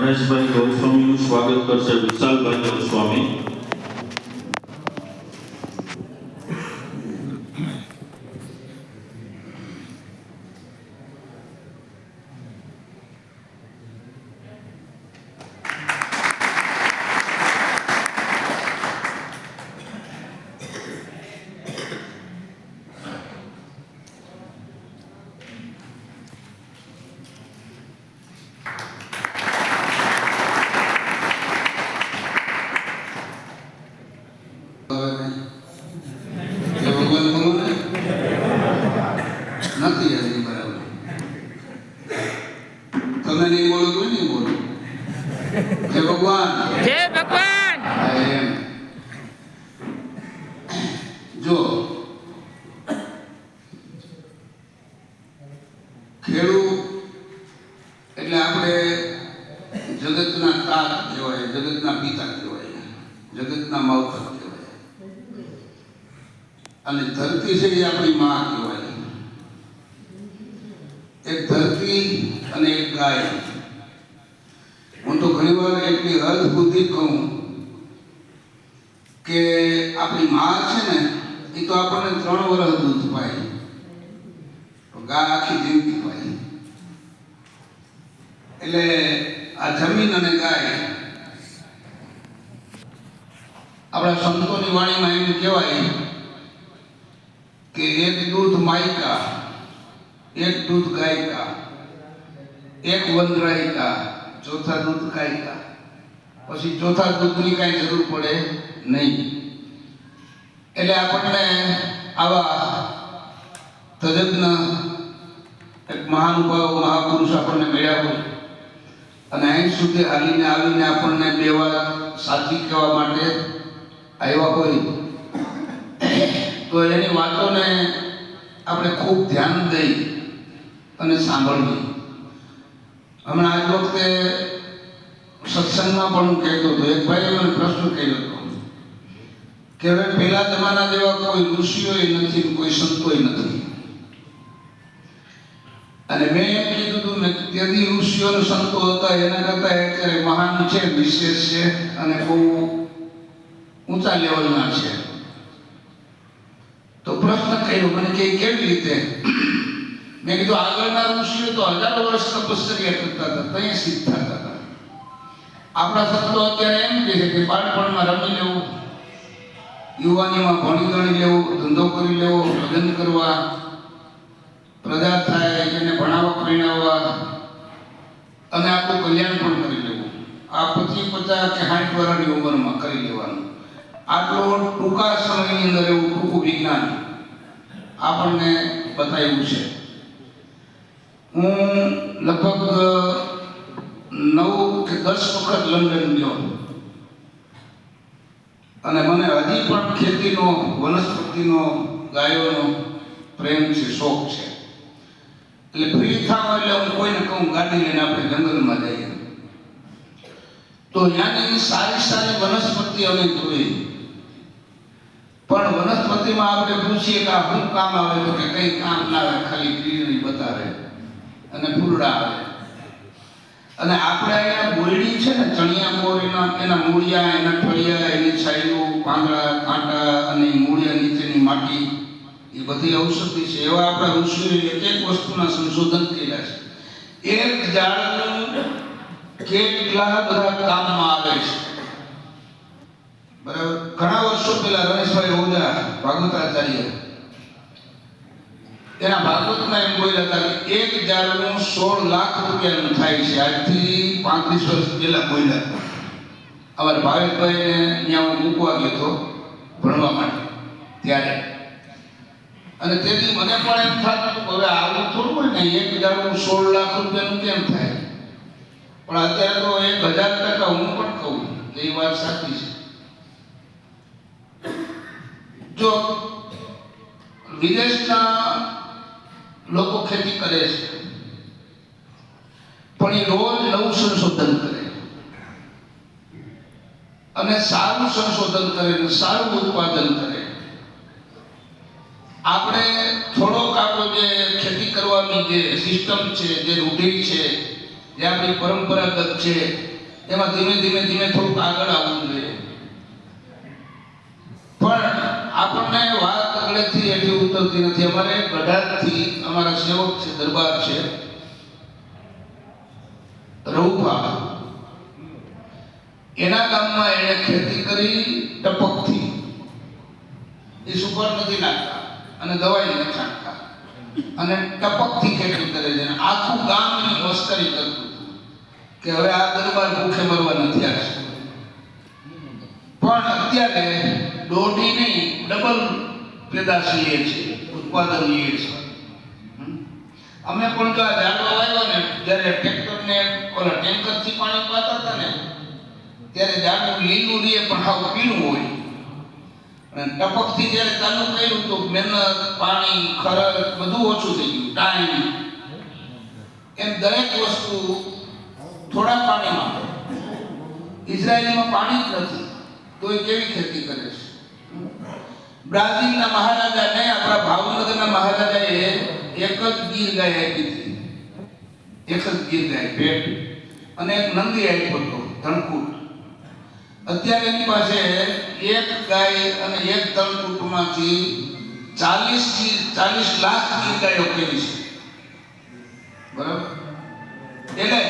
ગણેશભાઈ ગૌસ્વામીનું સ્વાગત કરશે વિશાલભાઈ ગોસ્વામી જય ભગવાન બોલો ને નથી હજી બરાબર તમે નહીં બોલો તો નહીં બોલો જય ભગવાન જય ભગવાન હા, એમ જો ખેડૂત એટલે આપણે જગતના તાત કહેવાય, જગતના પિતા કહેવાય, જગતના માવતર કહેવાય. અને ધરતી છે એ આપણી મા કહેવાય. એક ધરતી અને એક ગાય. હું તો ઘણી વાર એટલી હદ બુદ્ધિ કહું કે આપણી મા છે ને એ તો આપણને ત્રણ વર્ષ દૂધ પાય ગાય આખી જિંદગી પાય એટલે આ જમીન અને ગાય આપણા સંતોની વાણીમાં એમ કહેવાય કે એક દૂધ માયકા, એક દૂધ ગાયકા, એક વનરાયકા ચોથા દૂધ ગાયકા. પછી ચોથા દૂધની કાંઈ જરૂર પડે નહીં. એટલે આપણને આવા તજજ્ઞ, એક મહાનુભાવ મહાપુરુષ આપણને મળ્યા હોય. અને અહીં સુધી હાલીને આવીને આપણને બે વાત સાચી કહેવા માટે આવ્યા હોય. તો એની વાતોને આપણે ખૂબ ધ્યાન દઈ અને સાંભળવી હમણાં આજ વખતે સત્સંગમાં પણ હું કહેતો હતો, એક ભાઈએ મને પ્રશ્ન કર્યો હતો. કે હવે પહેલા જમાના જેવા કોઈ ઋષિઓ નથી કોઈ સંતોય નથી. અને મેં એમ કીધું હતું ને ત્યાંથી ઋષિઓ સંતો હતા, એના કરતા અત્યારે મહાન છે, વિશેષ છે અને બહુ ઊંચા લેવલના છે. તો પ્રશ્ન કર્યો, મને કે કેવી રીતે? મેં કીધું, આગળના ઋષિઓ તો હજારો વર્ષ તપશ્ચર્યા કરતા હતા ત્યાં સિદ્ધ થતા હતા. આપણા સંતો અત્યારે એમ કહે છે કે બાળપણમાં રમી લેવું યુવાનીમાં ભણી ગણી લેવું, ધંધો કરી લેવો લગ્ન કરવા, પ્રજા થાય એને ભણાવવા પરિણાવવા અને આપણું કલ્યાણ પણ કરી લેવું. આ પચીસ પચાસ કે સાઠ વર્ષની ઉંમરમાં કરી લેવાનું. આટલો ટૂંકા સમયની અંદર એવું ટૂંકું વિજ્ઞાન આપણને બતાવ્યું છે. હું લગભગ નવ કે દસ વખત લંડન ગયો. અને મને હજી પણ ખેતીનો, વનસ્પતિનો, ગાયોનો પ્રેમ છે, શોખ છે. એટલે ફ્રી થાવ એટલે હું કોઈને કહું, ગાડી લઈને આપણે જંગલમાં જઈએ. તો ત્યાંની સારી સારી વનસ્પતિ અમે જોઈ. પણ વનસ્પતિમાં આપણે પૂછીએ કે આ શું કામ આવે? તો કે કઈ કામ ના આવે, ખાલી ગ્રીનરી બતાવે. અને ફૂલડા આવે. અને આપણે અહીંયા બોરડી છે ને, ચણિયા બોરીના એના મૂળિયા, એના ઠળિયા, એની છાયું પાંદડા કાંટા અને મૂળિયા નીચેની માટી, એ બધી ઔષધિ છે. એવા આપણા ઋષિઓએ એક એક વસ્તુના સંશોધન કર્યા છે. એક ઝાડનું કેટલા બધા કામમાં આવે છે. બરાબર? ઘણા વર્ષો પહેલા રમેશભાઈ ઓઝા, ભાગવતાચાર્ય એના ભાગવતમાં એમ બોલ્યા હતા કે એક હજારનું સોળ લાખ રૂપિયાનું થાય છે. આજથી પાંત્રીસ વર્ષ પહેલા બોલ્યા અમારા ભાવેશભાઈને ત્યાં હું મૂકવા ગયો હતો ભણવા માટે, ત્યારે. અને તેથી મને પણ એમ થતું હવે આવું થોડું હોય ને, એક હજારનું સોળ લાખ રૂપિયાનું કેમ થાય? પણ અત્યારે તો એક હજાર ટકા હું પણ કહું કે એ વાત સાચી છે. જો વિદેશના લોકો ખેતી કરે છે. પણ એ રોજ નવું સંશોધન કરે. અને સારું સંશોધન કરે અને સારું ઉત્પાદન કરે. આપણે થોડોક આપણો જે ખેતી કરવાની જે સિસ્ટમ છે, જે રૂઢિ છે, જે આપણી પરંપરાગત છે, એમાં ધીમે ધીમે ધીમે થોડુંક આગળ આવવું જોઈએ. પણ આપણને વાત આગળથી નથી. અમારે ગઢાથી અમારા સેવક છે, દરબાર છે રૌભા એના ગામમાં એણે ખેતી કરી ટપકથી. એ સુપર નથી નાખતા અને દવાઈ નથી છાંટતા. અને ટપકથી ખેતી કરે છે. આખું ગામ એની મસ્કરી કરતું કે હવે આ દરબાર ભૂખે મરવા નથી આવશે. પણ અત્યારે દોઢી નહીં ડબલ પેદાશ લઈએ છીએ, ઉત્પાદન લઈએ છીએ. અમે પણ જો આ ઝાડવા વાવ્યો ને, જ્યારે ટ્રેક્ટરને ઓલા ટેન્કરથી પાણી પાતા હતા ને, ત્યારે ઝાડવું લીલું રહીએ પણ હાવ પીળું હોય. અને ટપકથી જ્યારે ચાલુ કર્યું તો મહેનત, પાણી, ખર્ચ બધું ઓછું થઈ ગયું ટાઈમ એમ દરેક વસ્તુ થોડા પાણીમાં ઇઝરાયલમાં પાણી જ નથી, તો એ કેવી ખેતી કરે છે? બ્રાઝિલના મહારાજા ને આપણા ભાવનગરના મહારાજાએ એક જ ગીર ગાય આપી હતી. એક જ ગીર ગાય ભેટ. અને એક નંદી આપ્યો હતો ધણકૂટ અત્યારે એની પાસે એક ગાય અને એક ધણકૂટમાંથી ચાલીસ ચાલીસ લાખ ગીર ગાયો કેવી છે. બરાબર? એટલે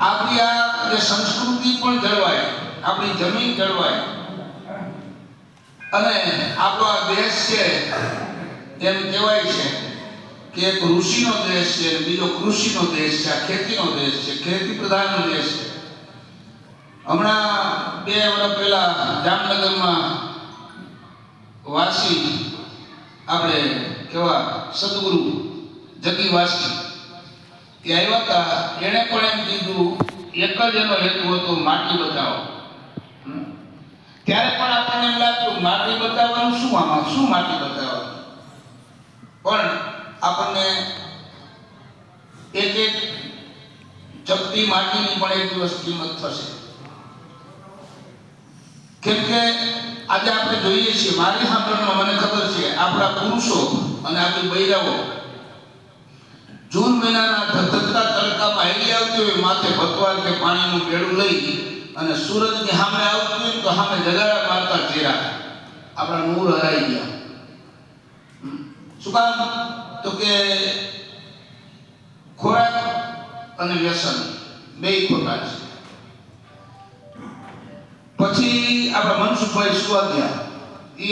આપણી આ જે સંસ્કૃતિ પણ જળવાય, આપણી જમીન જળવાય અને આપણો આ દેશ છે એમ કહેવાય છે કે એક ઋષિનો દેશ છે બીજો કૃષિનો દેશ છે, આ ખેતીનો દેશ છે, ખેતી પ્રધાનનો દેશ છે હમણાં બે વર્ષ પહેલા જામનગરમાં વાસી આપણે કેવા સદગુરુ જગી વાસી એ આવ્યા હતા એણે પણ એમ કીધું, એક જ એનો હેતુ હતો, માટી બચાવો? ત્યારે પણ આપણને એમ લાગતું માટી બતાવવાનું શું આમાં? શું માટી બતાવવાનું? પણ આપણને એક એક ચપટી માટીની પણ એક દિવસ કિંમત થશે. કેમ કે આજે આપણે જોઈએ છીએ, મારી સાંભળમાં મને ખબર છે, આપણા પુરુષો અને આપણી બૈરાઓ જૂન મહિનાના ધધકતા તડકામાં હેલી આવતી હોય, માથે ભગવાન કે પાણીનું બેડું લઈ અને સૂરજની સામે આવતું તો સામે જગાડા મારતા ચહેરા આપણા નૂર હરાઈ ગયા. શું કામ? તો કે ખોરાક અને વ્યસન. બે ખોટા છે. પછી આપણા મનસુખભાઈ સુવાધ્યા એ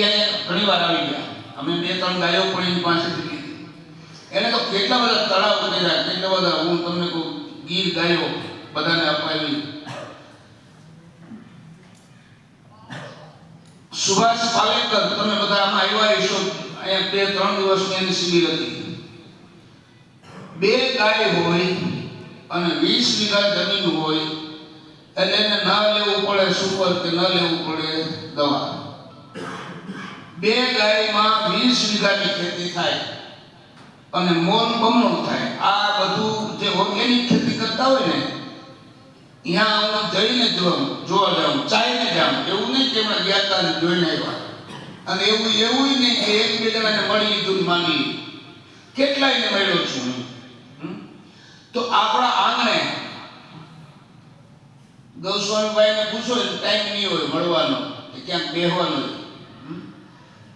ઘણી વાર આવી ગયા. અમે બે ત્રણ ગાયો પણ એની પાસેથી લીધી. એને તો કેટલા બધા તળાવ કર્યા, કેટલા બધા હું તમને કહું, ગીર ગાયો બધાને અપાવી સુભાષ પાલેકર, તમે બધા આમાં આવ્યા હશો. અહીંયા બે, ત્રણ દિવસની એની શિબિર હતી. બે ગાય હોય અને વીસ વીઘા જમીન હોય, એટલે એને ના લેવું પડે સુપર કે ન લેવું પડે દવા. બે ગાયમાં વીસ વીઘાની ખેતી થાય અને મોન બમણું થાય. આ બધું જે ઓર્ગેનિક ખેતી કરતા હોય ને ત્યાં હું જઈને જોવાનું જોવા જાઉં. ચાઈને એમણે ગયા હતા જોઈને આવ્યા અને એવું એવું નહીં કે એક બે જણાને મળી લીધું લીધું. કેટલાયને મળ્યો છું. તો આપણા આંગણે ગૌસ્વામીભાઈને પૂછો એટલે ટાઈમ નહીં હોય મળવાનો ક્યાંક બેહવાનો?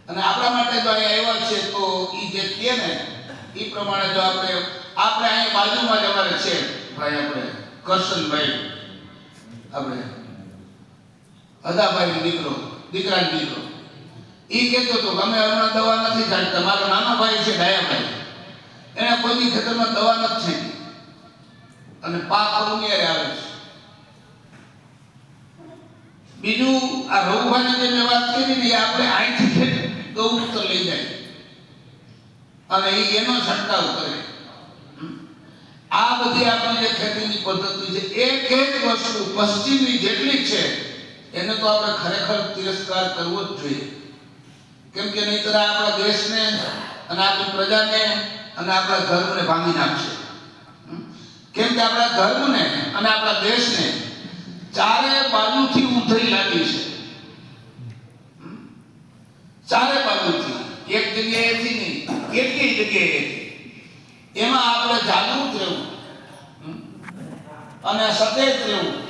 અને આપણા માટે જો અહીંયા આવ્યા છે, તો એ જે કહે ને એ પ્રમાણે જો આપણે આપણે અહીંયા બાજુમાં જ અમારે છે ભાઈ, આપણે, કરશનભાઈ, આપણે હદાભાઈનો દીકરો, દીકરાનો દીકરો. એ કહેતો હતો, અમે હમણાં દવા નથી છાંટતા મારો નાનો ભાઈ છે ડાયાભાઈ એને કોઈની ખેતરમાં દવા નથી છાંટી અને પાક ઉમેરે આવે છે. બીજું, આ રઘુભાઈ જે મેં વાત કરી ને આપણે અહીંથી ગૌમૂત્ર લઈ જાય. અને એ એનો છંટકાવ કરે. આ બધી આપણી જે ખેતીની પદ્ધતિ છે, એક એક વસ્તુ પશ્ચિમની જેટલી છે એને તો આપણે ખરેખર તિરસ્કાર કરવો જ જોઈએ. કેમ કે નહીતર આપણા દેશને અને આપણી પ્રજાને અને આપણા ધર્મને ભાંગી નાખશે. કેમ કે આપણા ધર્મને અને આપણા દેશને ચારે બાજુથી ઉધરી લાગી છે. ચારે બાજુથી. એક જગ્યાએથી નહીં, કેટલી જગ્યાએથી એમાં આપણે જાગૃત રહેવું. અને સચેત રહેવું.